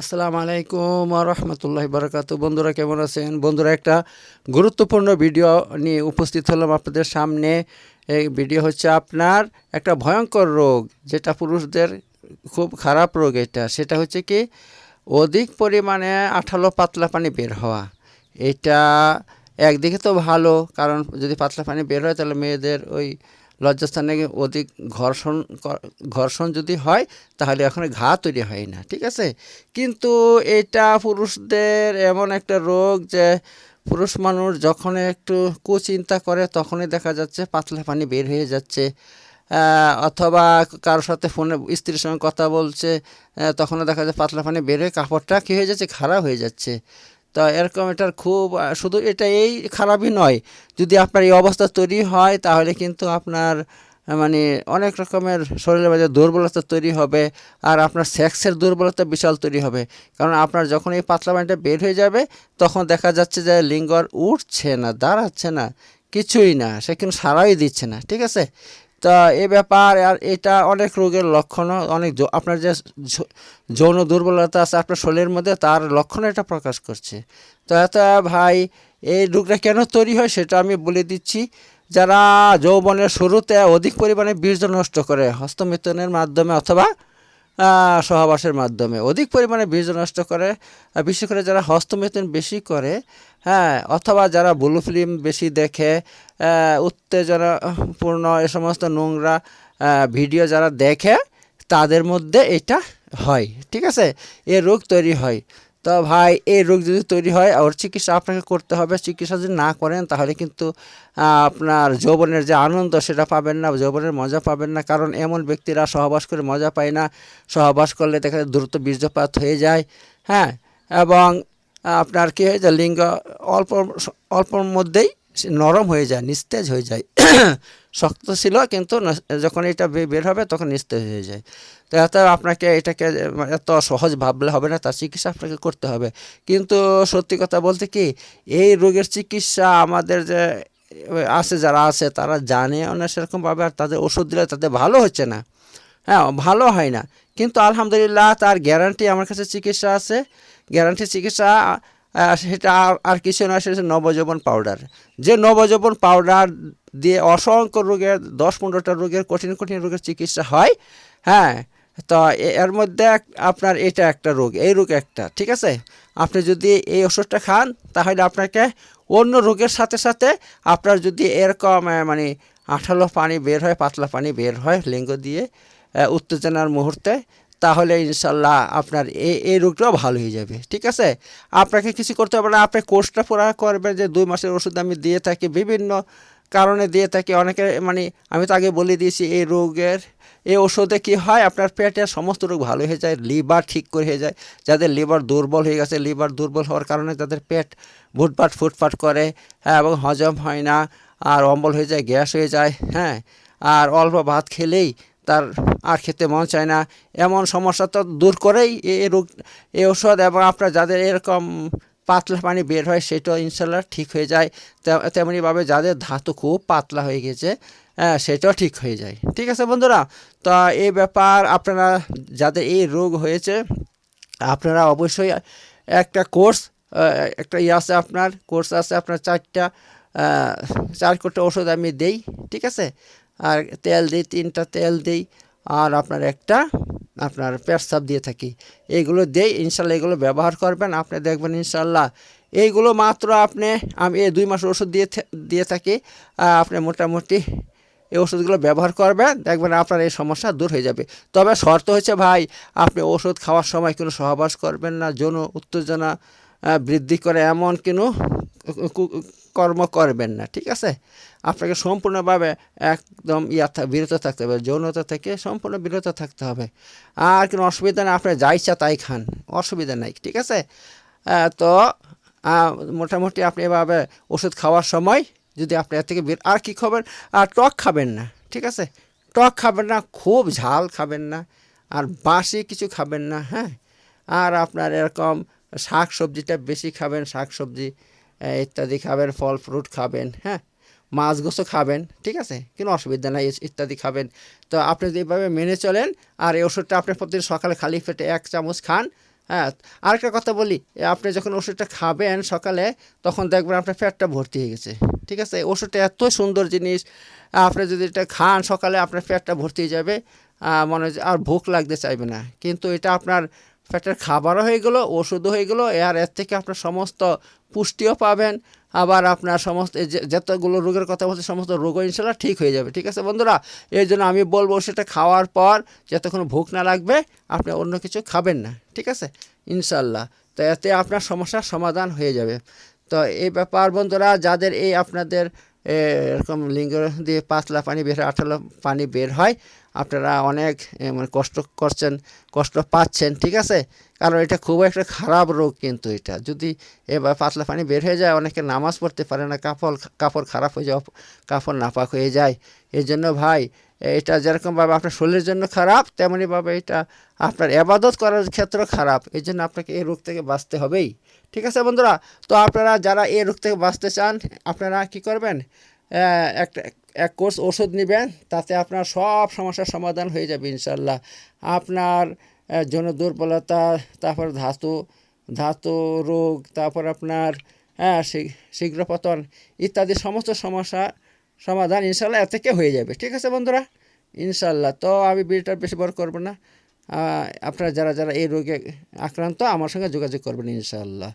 আসসালামু আলাইকুম রহমতুল্লাহ বারকাত বন্ধুরা কেমন আছেন? বন্ধুরা, একটা গুরুত্বপূর্ণ ভিডিও নিয়ে উপস্থিত হলাম আপনাদের সামনে। এই ভিডিও হচ্ছে আপনার একটা ভয়ঙ্কর রোগ, যেটা পুরুষদের খুব খারাপ রোগ এটা। সেটা হচ্ছে কি, অধিক পরিমাণে আঠালো পাতলা পানি বের হওয়া। এটা একদিকে তো ভালো, কারণ যদি পাতলা পানি বের হয় তাহলে মেয়েদের ওই লজ্জাস্থানে অধিক ঘর্ষণ ঘর্ষণ যদি হয়, তাহলে ওখানে ঘা তৈরি হয় না, ঠিক আছে? কিন্তু এটা পুরুষদের এমন একটা রোগ যে পুরুষ মানুষ যখন একটু কুচিন্তা করে, তখনই দেখা যাচ্ছে পাতলা পানি বের হয়ে যাচ্ছে। অথবা কারোর সাথে ফোনে স্ত্রীর সঙ্গে কথা বলছে তখনও দেখা যায় পাতলা পানি বের হয়ে কাপড়টা কী হয়ে যাচ্ছে? খারাপ হয়ে যাচ্ছে। তো এরকম এটার খুব শুধু এটা এই খারাপই নয়। যদি আপনার এই অবস্থা তৈরি হয়, তাহলে কিন্তু আপনার মানে অনেক রকমের শরীরের মাঝে দুর্বলতা তৈরি হবে আর আপনার সেক্সের দুর্বলতা বিশাল তৈরি হবে। কারণ আপনার যখন এই পাতলা পানিটা বের হয়ে যাবে, তখন দেখা যাচ্ছে যে লিঙ্গ উঠছে না, দাঁড়াচ্ছে না, কিছুই না, সে কিন্তু সারাই দিচ্ছে না, ঠিক আছে? তা এ ব্যাপার, আর এটা অনেক রোগের লক্ষণ, অনেক আপনার যে যৌন দুর্বলতা আছে আপনার শরীরের মধ্যে, তার লক্ষণ এটা প্রকাশ করছে। তো এত ভাই এই রোগটা কেন তৈরি হয় সেটা আমি বলে দিচ্ছি। যারা যৌবনের শুরুতে অধিক পরিমাণে বীর্য নষ্ট করে, হস্তমিথনের মাধ্যমে অথবা সহবাসের মাধ্যমে। অধিক পরিমাণে বীর্য নষ্ট করে বিশেষ করে যারা হস্তমেতন বেশি করে হ্যাঁ অথবা যারা ব্লু ফিল্ম বেশি দেখে উত্তেজনাপূর্ণ এ সমস্ত নোংরা ভিডিও যারা দেখে, তাদের মধ্যে এটা হয়, ঠিক আছে? এ রোগ তৈরি হয়। তো ভাই, এই রোগ যদি তৈরি হয়, ওর চিকিৎসা আপনাকে করতে হবে। চিকিৎসা যদি না করেন, তাহলে কিন্তু আপনার যৌবনের যে আনন্দ, সেটা পাবেন না, যৌবনের মজা পাবেন না। কারণ এমন ব্যক্তিরা সহবাস করে মজা পায় না। সহবাস করলে দেখা যায় দ্রুত বীর্যপাত হয়ে যায়। হ্যাঁ? এবং আপনার কী হয়ে যায় লিঙ্গ অল্প অল্পর মধ্যেই নরম হয়ে যায়, নিস্তেজ হয়ে যায়। শক্ত ছিল কিন্তু যখন এটা বের হবে তখন নিস্তেজ হয়ে যায়। তো এত আপনাকে এটাকে এত সহজ ভাবলে হবে না, তার চিকিৎসা আপনাকে করতে হবে। কিন্তু সত্যি কথা বলতে কি, এই রোগের চিকিৎসা আমাদের যে, আছে যারা আছে তারা জানে না সেরকমভাবে আর তাদের ওষুধ দিলে তাদের ভালো হচ্ছে না। হ্যাঁ ভালো হয় না। কিন্তু আলহামদুলিল্লাহ তার গ্যারান্টি আমার কাছে চিকিৎসা আছে। গ্যারান্টি চিকিৎসা সেটা আর- কিছু নয় সেটা হচ্ছে নবযৌবন পাউডার যে নবজীবন পাউডার দিয়ে অসংখ্য রোগের, দশ পনেরোটা রোগের, কঠিন কঠিন রোগের চিকিৎসা হয় হ্যাঁ? তো এর মধ্যে আপনার এটা একটা রোগ, এই রোগ একটা, ঠিক আছে? আপনি যদি এই ওষুধটা খান, তাহলে আপনাকে অন্য রোগের সাথে সাথে আপনার যদি এরকম মানে আঠালো পানি বের হয়, পাতলা পানি বের হয়, লিঙ্গ দিয়ে উত্তেজনার মুহূর্তে তাহলে ইনশাল্লাহ আপনার এই এই রোগটাও ভালো হয়ে যাবে, ঠিক আছে? আপনাকে কিছু করতে হবে না, আপনি কোর্সটা পুরা করবেন যে দুই মাসের ওষুধ আমি দিয়ে থাকি, বিভিন্ন কারণে দিয়ে থাকি, অনেকে মানে আমি তো আগে বলে দিয়েছি, এই রোগের এই ওষুধে কি হয়, আপনার পেটের সমস্ত রোগ ভালো হয়ে যায়, লিভার ঠিক করে হয়ে যায়, যাদের লিভার দুর্বল হয়ে গেছে, লিভার দুর্বল হওয়ার কারণে তাদের পেট ভুটপাট ফুটপাট করে হ্যাঁ এবং হজম হয় না, আর অম্বল হয়ে যায়, গ্যাস হয়ে যায় হ্যাঁ আর অল্প ভাত খেলেই তার আর খেতে মন চায় না। এমন সমস্যা তো দূর করেই এ- এই রোগ এই ওষুধ এবং আপনার যাদের এরকম পাতলা পানি বের হয় সেটাও ইনশাল্লাহ ঠিক হয়ে যায়। তেমনিভাবে যাদের ধাতু খুব পাতলা হয়ে গেছে হ্যাঁ সেটাও ঠিক হয়ে যায়। ঠিক আছে বন্ধুরা, তো এই ব্যাপার আপনারা যাদের এই রোগ হয়েছে, আপনারা অবশ্যই একটা কোর্স একটা ইয়ে আছে আপনার, কোর্স আছে আপনার চারটা চার কোটা ওষুধ আমি দেই, ঠিক আছে? আর তেল দিই, তিনটা তেল দিই আর আপনার একটা আপনার পেটসাপ দিয়ে থাকি। এইগুলো দেই, ইনশাল্লাহ এগুলো ব্যবহার করবেন। আপনি দেখবেন ইনশাল্লাহ এইগুলো মাত্র আপনি, আমি এই দুই মাসের ওষুধ দিয়ে দিয়ে থাকি। আপনি মোটামুটি এই ওষুধগুলো ব্যবহার করবেন, দেখবেন আপনার এই সমস্যা দূর হয়ে যাবে। তবে শর্ত হচ্ছে ভাই, আপনি ওষুধ খাওয়ার সময় কোনো সহবাস করবেন না, যৌন উত্তেজনা বৃদ্ধি করে এমন কোনো কর্ম করবেন না, ঠিক আছে? আপনাকে সম্পূর্ণভাবে একদম ইয়া বিরত থাকতে হবে, যৌনতা থেকে সম্পূর্ণ বিরত থাকতে হবে। আর কোনো অসুবিধা নেই, আপনি যা ইচ্ছা তাই খান, অসুবিধা নাই, ঠিক আছে? তো মোটামুটি আপনি এভাবে ওষুধ খাওয়ার সময় যদি আপনি এর থেকে বের, আর কী খাবেন? আর টক খাবেন না, ঠিক আছে? টক খাবেন না, খুব ঝাল খাবেন না, আর বাসি কিছু খাবেন না হ্যাঁ? আর আপনার এরকম শাক সবজিটা বেশি খাবেন, শাক সবজি ইত্যাদি খাবেন, ফল ফ্রুট খাবেন হ্যাঁ? মাছ গোছও খাবেন, ঠিক আছে? কোনো অসুবিধা নাই ইত্যাদি খাবেন। তো আপনি যদি এইভাবে মেনে চলেন, আর এই ওষুধটা আপনি প্রতিদিন সকালে খালি পেটে এক চামচ খান হ্যাঁ? আরেকটা কথা বলি আপনি যখন ওষুধটা খাবেন সকালে, তখন দেখবেন আপনার পেটটা ভর্তি হয়ে গেছে, ঠিক আছে? ওষুধটা এত সুন্দর জিনিস, আপনি যদি এটা খান সকালে, আপনার পেটটা ভর্তি হয়ে যাবে মনে হয় আর ভোক লাগতে চাইবে না। কিন্তু এটা আপনার পেটের খাবারও হয়ে গেলো, ওষুধও হয়ে গেলো আর এর থেকে আপনার সমস্ত পুষ্টিও পাবেন। আবার আপনার সমস্ত যতগুলো রোগের কথা বলছে, সমস্ত রোগও ইনশাল্লাহ ঠিক হয়ে যাবে। ঠিক আছে বন্ধুরা? এই জন্য আমি বলব সেটা খাওয়ার পর যতক্ষণ ভোক না লাগবে, আপনি অন্য কিছু খাবেন না। ঠিক আছে? ইনশাল্লাহ। তো এতে আপনার সমস্যার সমাধান হয়ে যাবে। তো এই ব্যাপার বন্ধুরা, যাদের এই আপনাদের এরকম লিঙ্গ দিয়ে পাতলা পানি বের হয় আঠালো পানি বের হয়। আপনারা অনেক মানে কষ্ট করছেন, কষ্ট পাচ্ছেন, ঠিক আছে? কারণ এটা খুব একটা খারাপ রোগ কিন্তু এটা। যদি এবার পাতলা পানি বের হয়ে যায়, অনেকে নামাজ পড়তে পারে না, কাপড় কাপড় খারাপ হয়ে যায় কাপড় নাপাক হয়ে যায়। এই জন্য ভাই এটা যেরকমভাবে আপনার শরীরের জন্য খারাপ তেমনইভাবে এটা আপনার আবাদত করার ক্ষেত্রে খারাপ। এই জন্য আপনাকে এই রোগ থেকে বাঁচতে হবেই। ঠিক আছে বন্ধুরা? তো আপনারা যারা এই রোগ থেকে বাঁচতে চান, আপনারা কি করবেন? একটা, এক কোর্স ওষুধ নেবেন, তাতে আপনার সব সমস্যার সমাধান হয়ে যাবে ইনশাল্লাহ আপনার যৌন দুর্বলতা, তারপর ধাতু ধাতু রোগ, তারপর আপনার হ্যাঁ শী- শীঘ্র পতন ইত্যাদি সমস্ত সমস্যা সমাধান ইনশাল্লাহ এর থেকে হয়ে যাবে। ঠিক আছে বন্ধুরা? ইনশাল্লাহ তো আমি বিলটা বেশি বড় করব না। আপনারা যারা যারা এই রোগে আক্রান্ত আমার সঙ্গে যোগাযোগ করবেন ইনশাল্লাহ